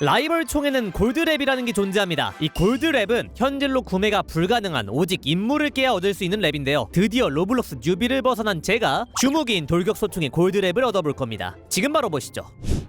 라이벌 총에는 골드랩이라는 게 존재합니다. 이 골드랩은 현질로 구매가 불가능한 오직 임무를 깨야 얻을 수 있는 랩인데요. 드디어 로블록스 뉴비를 벗어난 제가 주무기인 돌격소총의 골드랩을 얻어볼 겁니다. 지금 바로 보시죠.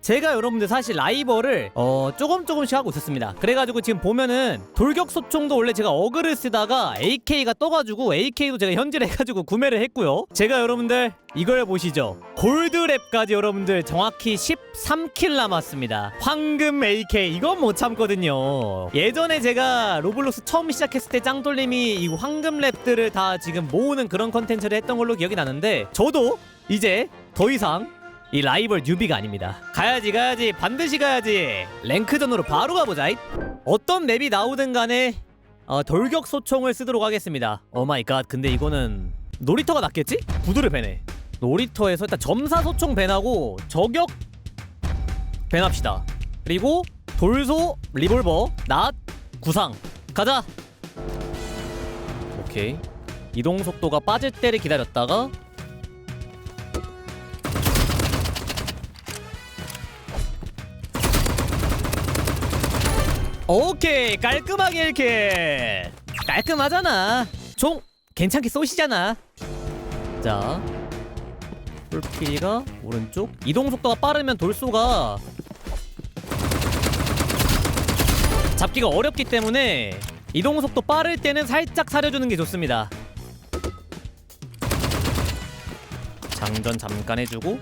제가 여러분들 사실 라이벌을 어 조금 조금씩 하고 있었습니다. 그래가지고 지금 보면은 돌격소총도 원래 제가 어그를 쓰다가 AK가 떠가지고 AK도 제가 현질해가지고 구매를 했고요. 제가 여러분들 이걸 보시죠. 골드랩까지 여러분들 정확히 13킬 남았습니다. 황금 AK 이건 못 참거든요. 예전에 제가 로블록스 처음 시작했을 때 짱돌님이 이 황금 랩들을 다 지금 모으는 그런 컨텐츠를 했던 걸로 기억이 나는데 저도 이제 더 이상 이 라이벌 뉴비가 아닙니다. 가야지 가야지 반드시 가야지. 랭크전으로 바로 가보자. 잇. 어떤 맵이 나오든 간에 어, 돌격 소총을 쓰도록 하겠습니다. 오 마이 갓. 근데 이거는 놀이터가 낫겠지? 구두를 배네. 놀이터에서 일단 점사 소총 밴하고 저격 밴합시다. 그리고 돌소 리볼버 낫 구상 가자. 오케이. 이동 속도가 빠질 때를 기다렸다가 오케이 깔끔하게 이렇게 깔끔하잖아 총 괜찮게 쏘시잖아 자 풀피가 오른쪽? 이동 속도가 빠르면 돌쏘가 잡기가 어렵기 때문에 이동 속도 빠를 때는 살짝 사려주는 게 좋습니다. 장전 잠깐 해주고.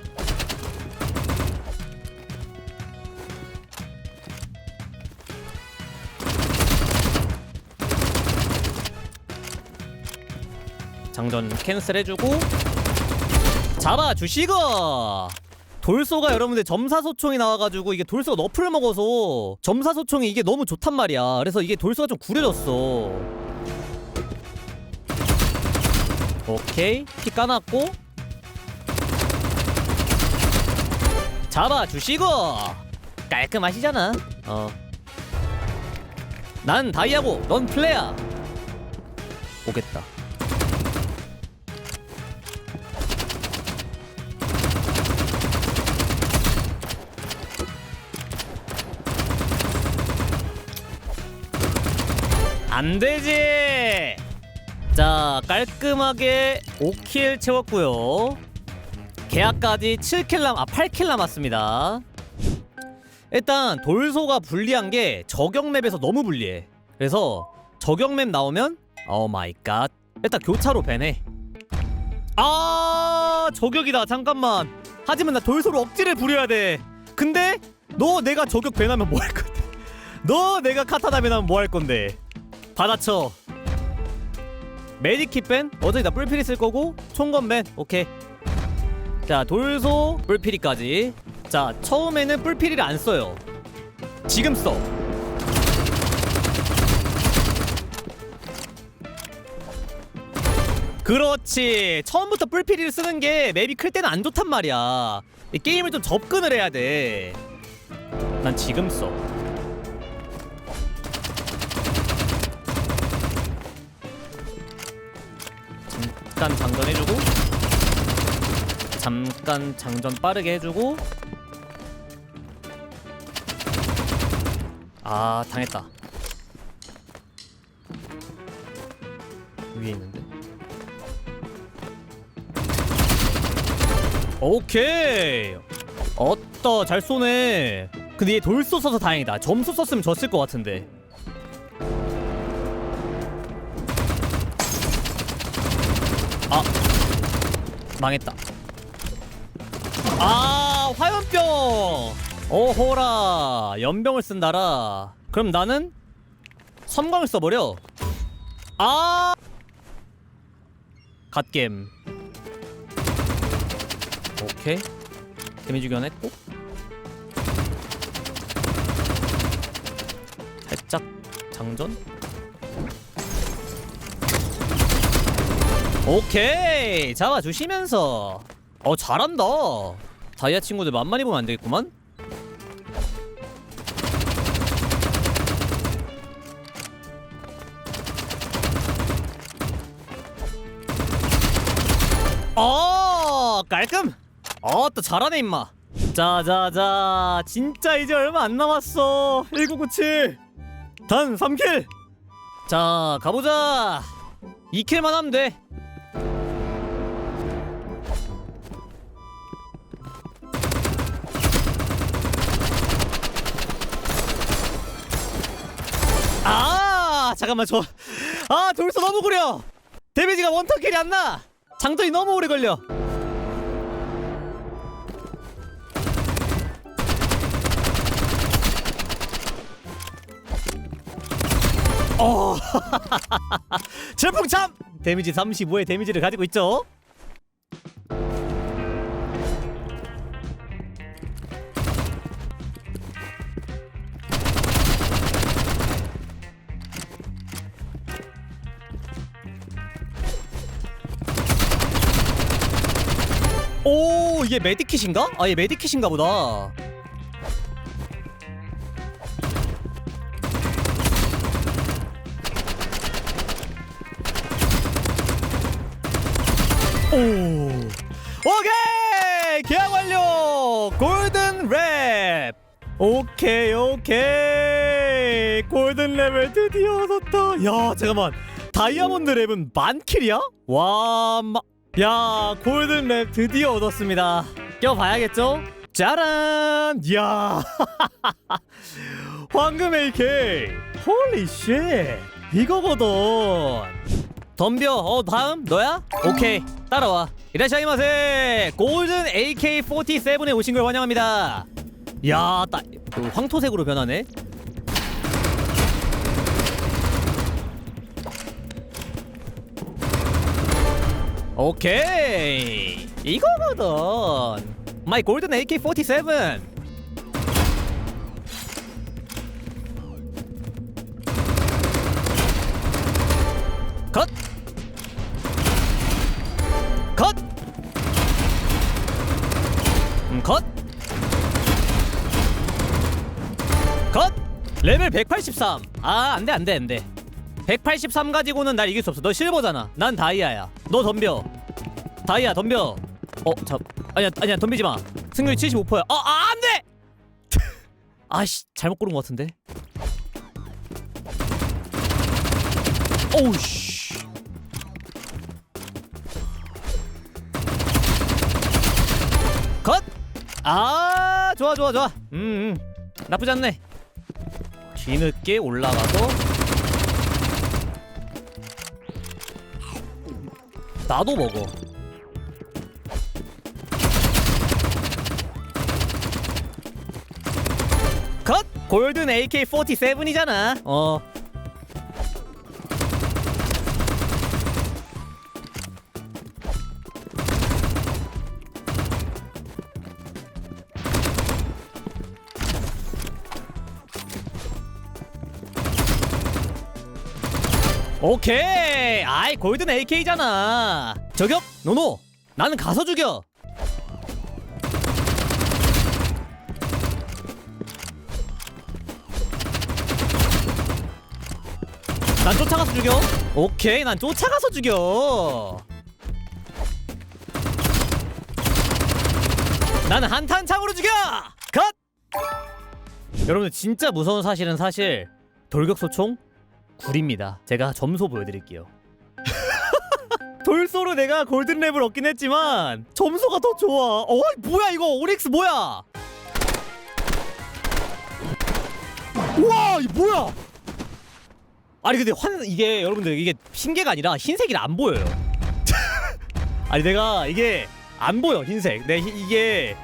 장전 캔슬 해주고 잡아주시고. 돌소가 여러분들 점사소총이 나와가지고 이게 돌소가 너프를 먹어서 점사소총이 이게 너무 좋단 말이야. 그래서 이게 돌소가 좀 구려졌어. 오케이. 피 까놨고. 잡아주시고. 깔끔하시잖아. 어난 다이아고. 넌 플레야 오겠다 안 되지. 자, 깔끔하게 5킬 채웠고요. 계약까지 7킬 남, 아 8킬 남았습니다. 일단 돌소가 불리한 게 저격 맵에서 너무 불리해. 그래서 저격 맵 나오면 오 마이 갓. 일단 교차로 배네. 아, 저격이다. 잠깐만. 하지만 나 돌소로 억지를 부려야 돼. 근데 너 내가 저격 배나면 뭐 할 건데? 너 내가 카타나 배나면 뭐 할 건데? 받아쳐. 메디킷 밴 어차피 나 뿔피리 쓸 거고 총건 밴 오케이. 자 돌소 뿔피리까지. 자 처음에는 뿔피리를 안 써요. 지금 써. 그렇지. 처음부터 뿔피리를 쓰는 게 맵이 클 때는 안 좋단 말이야. 이 게임을 좀 접근을 해야 돼난 지금 써 잠깐 장전 해주고 잠깐 장전 빠르게 해주고. 아 당했다. 위에 있는데? 오케이. 어따 잘 쏘네. 근데 얘 돌쏘 써서 다행이다. 점수 썼으면 졌을 것 같은데 아. 망했다. 아 화염병! 오호라. 연병을 쓴다라. 그럼 나는 섬광을 써버려. 아! 갓겜. 오케이. 데미지 교환했고. 살짝 장전 오케이. 잡아주시면서. 어 잘한다. 다이아 친구들 만만히 보면 안 되겠구만. 어 깔끔. 어또 잘하네 임마. 자자자. 진짜 이제 얼마 안 남았어. 1997 단 3킬. 자 가보자. 2킬만 하면 돼 잠깐만 저아 돌소 너무 구려. 데미지가 원턴킬이 안나. 장전이 너무 오래 걸려. 어. 질풍참! 데미지 35의 데미지를 가지고 있죠 메디킷인가? 아얘 메디킷인가 보다. 오. 오케이! 계약 완료! 골든 랩! 오케이 오케이. 골든 랩을 드디어 얻었다. 야 잠깐만. 다이아몬드 랩은 만킬이야? 와 마... 야 골든 랩 드디어 얻었습니다. 껴봐야겠죠? 짜란! 야. 황금 AK 홀리 쉣 이거거든 덤벼. 어 다음? 너야? 오케이. 따라와. 이라샤이마세. 골든 AK47에 오신 걸 환영합니다. 야 따, 그 황토색으로 변하네 오케이 이거거든 마이 골든 AK47 컷! 컷! 음! 레벨 183. 아, 안 돼, 안 돼, 안 돼. 183 가지고는 날 이길 수 없어. 너 실버잖아. 난 다이아야. 너 덤벼. 다이아, 덤벼. 어, 자, 아니야, 아니야, 덤비지 마. 승률 75%야. 아, 아, 안 돼! 아씨, 잘못 고른 것 같은데. 오우 씨. 컷! 아 좋아 좋아 좋아 음, 음 나쁘지 않네 뒤늦게 올라가서 나도 먹어. 컷! 골든 AK47이잖아. 어. 오케이 아이 골든 AK잖아. 저격 노노. 나는 가서 죽여. 난 쫓아가서 죽여. 오케이 난 쫓아가서 죽여. 나는 한탄창으로 죽여! 컷! 여러분들 진짜 무서운 사실은 사실 돌격소총 굴입니다. 제가 점수 보여드릴게요. 돌소로 내가 골든랩을 얻긴 했지만 점수가 더 좋아. 어 뭐야 이거 오릭스 뭐야? 우와 이 뭐야? 아니 근데 환 이게 여러분들 이게 핑계가 아니라 흰색이 안 보여요. 아니 내가 이게 안 보여 흰색. 내 히- 이게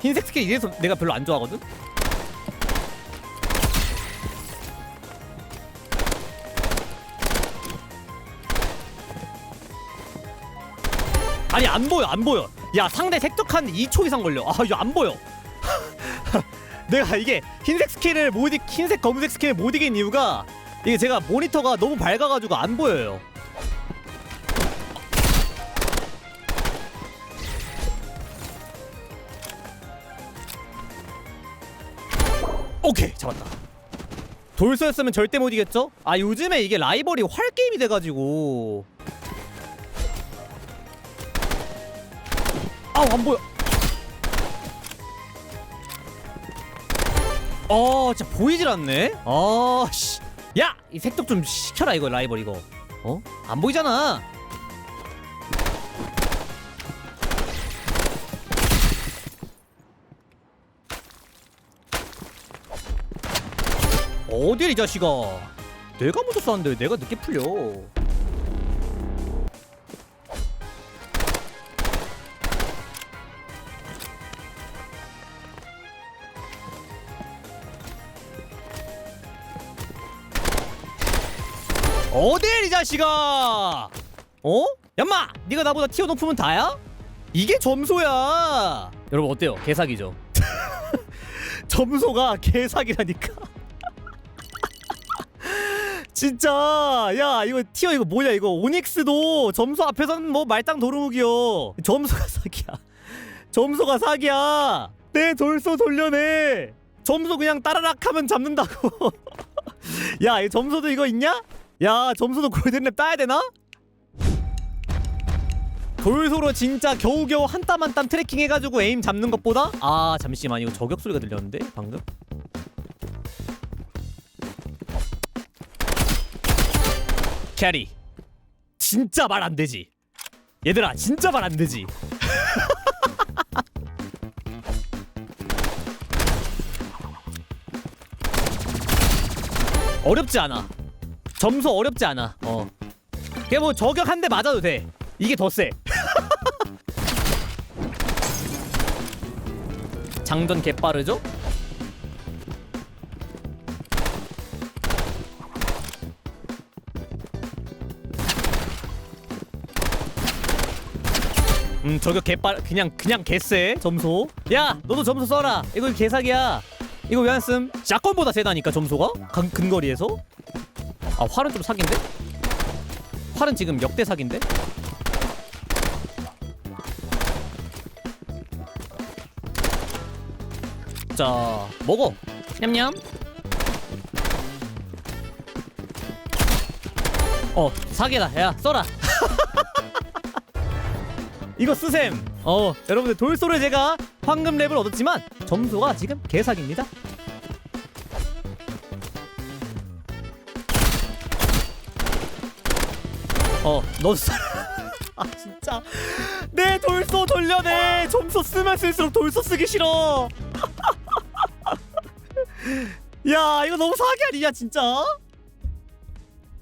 흰색 스킨 이래서 내가 별로 안 좋아하거든. 아니 안 보여 안 보여. 야 상대 색독하는데 2초 이상 걸려. 아 이거 안 보여. 내가 이게 흰색 스킨을 못 이, 흰색 검은색 스킨을 못 이긴 이유가 이게 제가 모니터가 너무 밝아가지고 안 보여요. 오케이 잡았다. 돌소였으면 절대 못 이겼죠? 아 요즘에 이게 라이벌이 활 게임이 돼가지고 아우 안 보여. 어 진짜 보이질 않네. 어, 아씨. 야! 이 색독 좀 시켜라 이거 라이벌 이거. 어? 안 보이잖아. 어딜 이 자식아? 내가 먼저 쐈는데 내가 늦게 풀려? 어딜 이 자식아? 어? 얌마 네가 나보다 티어 높으면 다야? 이게 점소야. 여러분 어때요? 개사기죠? 점소가 개사기라니까. 진짜. 야 이거 티어 이거 뭐냐 이거? 오닉스도 점수 앞에서는 뭐 말짱 도루묵이요. 점수가 사기야. 점수가 사기야. 내 돌소 돌려내. 점수 그냥 따라락 하면 잡는다고. 야이 점수도 이거 있냐? 야 점수도 골든랩 따야 되나? 돌소로 진짜 겨우겨우 한 땀 한 땀 트래킹 해가지고 에임 잡는 것보다? 아 잠시만 이거 저격 소리가 들렸는데 방금? 캐리 진짜 말 안 되지? 얘들아 진짜 말 안 되지? 어렵지 않아 점수 어렵지 않아. 어. 그냥 뭐 저격 한 대 맞아도 돼. 이게 더 세 장전 개빠르죠? 음 저격 개빠 그냥 그냥 개쎄. 점수. 야 너도 점수 써라. 이거 개사기야. 이거 왜 안 쓴? 샷건보다 세다니까 점수가? 근, 근거리에서 아 활은 좀 사기인데? 활은 지금 역대 사기인데? 자 먹어. 냠냠. 어 사기다. 야 써라. 이거 쓰셈. 어 여러분들 돌소를 제가 황금 랩을 얻었지만 점수가 지금 개사기입니다 어너 써. 아 진짜. 내 돌소 돌려내. 점수 쓰면 쓸수록 돌소 쓰기 싫어. 야 이거 너무 사기 아니냐 진짜